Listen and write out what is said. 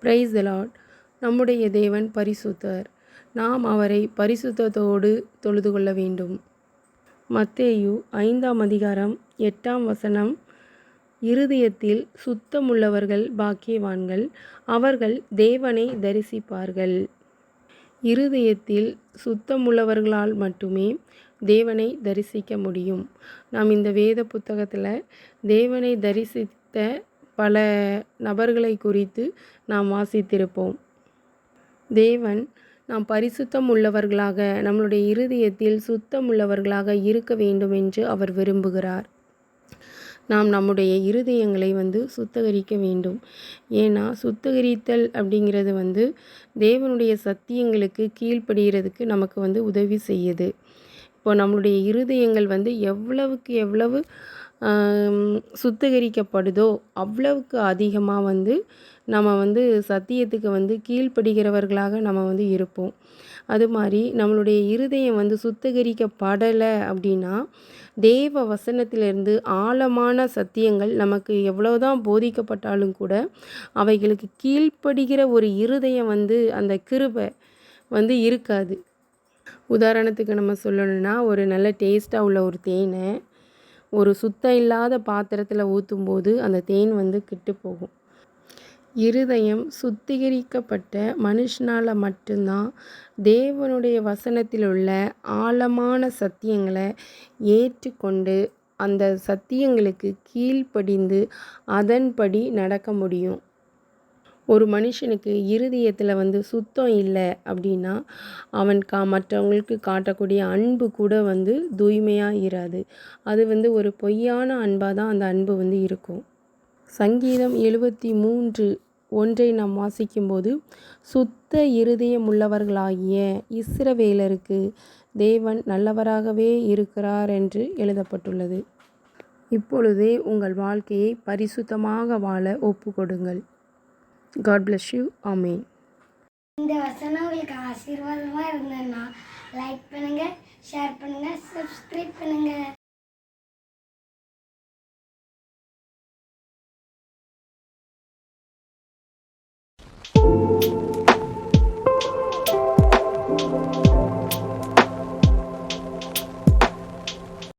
Price Lord நம்முடைய தேவன் பரிசுத்தர். நாம் அவரை பரிசுத்தத்தோடு தொழுது கொள்ள வேண்டும். மத்தேயு ஐந்தாம் அதிகாரம் எட்டாம் வசனம். இருதயத்தில் சுத்தமுள்ளவர்கள் பாக்கியவான்கள் அவர்கள் தேவனை தரிசிப்பார்கள். இருதயத்தில் சுத்தமுள்ளவர்களால் மட்டுமே தேவனை தரிசிக்க முடியும். நாம் இந்த வேத புத்தகத்தில் தேவனை தரிசித்த பல நபர்களை குறித்து நாம் வாசித்திருப்போம். தேவன் நாம் பரிசுத்தம் உள்ளவர்களாக நம்மளுடைய இருதயத்தில் சுத்தம் உள்ளவர்களாக இருக்க வேண்டும் என்று அவர் விரும்புகிறார். நாம் நம்முடைய இருதயங்களை வந்து சுத்தகரிக்க வேண்டும். ஏன்னா சுத்தகரித்தல் அப்படிங்கிறது வந்து தேவனுடைய சத்தியங்களுக்கு கீழ்ப்படுகிறதுக்கு நமக்கு வந்து உதவி செய்யுது. இப்போ நம்மளுடைய இருதயங்கள் வந்து எவ்வளவுக்கு எவ்வளவு சுத்திகரிக்கப்படுதோ அவ்வளவுக்கு அதிகமாக வந்து நம்ம வந்து சத்தியத்துக்கு வந்து கீழ்ப்படுகிறவர்களாக நம்ம வந்து இருப்போம். அது மாதிரி நம்மளுடைய இருதயம் வந்து சுத்திகரிக்கப்படலை அப்படின்னா தேவ வசனத்திலிருந்து ஆழமான சத்தியங்கள் நமக்கு எவ்வளோதான் போதிக்கப்பட்டாலும் கூட அவைகளுக்கு கீழ்ப்படுகிற ஒரு இருதயம் வந்து அந்த கிருபை வந்து இருக்காது. உதாரணத்துக்கு நம்ம சொல்லணும்னா ஒரு நல்ல டேஸ்ட்டாக உள்ள ஒரு தேனை ஒரு சுத்தம் இல்லாத பாத்திரத்தில் ஊற்றும்போது அந்த தேன் வந்து கெட்டு போகும். இருதயம் சுத்திகரிக்கப்பட்ட மனுஷனால் மட்டும்தான் தேவனுடைய வசனத்தில் உள்ள ஆழமான சத்தியங்களை ஏற்றுக்கொண்டு அந்த சத்தியங்களுக்கு கீழ்ப்படிந்து அதன்படி நடக்க முடியும். ஒரு மனுஷனுக்கு இருதயத்தில் வந்து சுத்தம் இல்லை அப்படின்னா அவன் கா மற்றவங்களுக்கு காட்டக்கூடிய அன்பு கூட வந்து தூய்மையாக இராது. அது வந்து ஒரு பொய்யான அன்பாக தான் அந்த அன்பு வந்து இருக்கும். சங்கீதம் எழுபத்தி மூன்று ஒன்றை நாம் வாசிக்கும்போது சுத்த இருதயம் உள்ளவர்களாகிய இஸ்ரவேலருக்கு தேவன் நல்லவராகவே இருக்கிறார் என்று எழுதப்பட்டுள்ளது. இப்பொழுதே உங்கள் வாழ்க்கையை பரிசுத்தமாக வாழ ஒப்பு கொடுங்கள் காட் பிளஸ் யூ ஆமே இந்த வசனம் உங்களுக்கு ஆசீர்வாதமாக இருந்ததுன்னா லைக் பண்ணுங்க ஷேர் பண்ணுங்க சப்ஸ்கிரைப் பண்ணுங்க.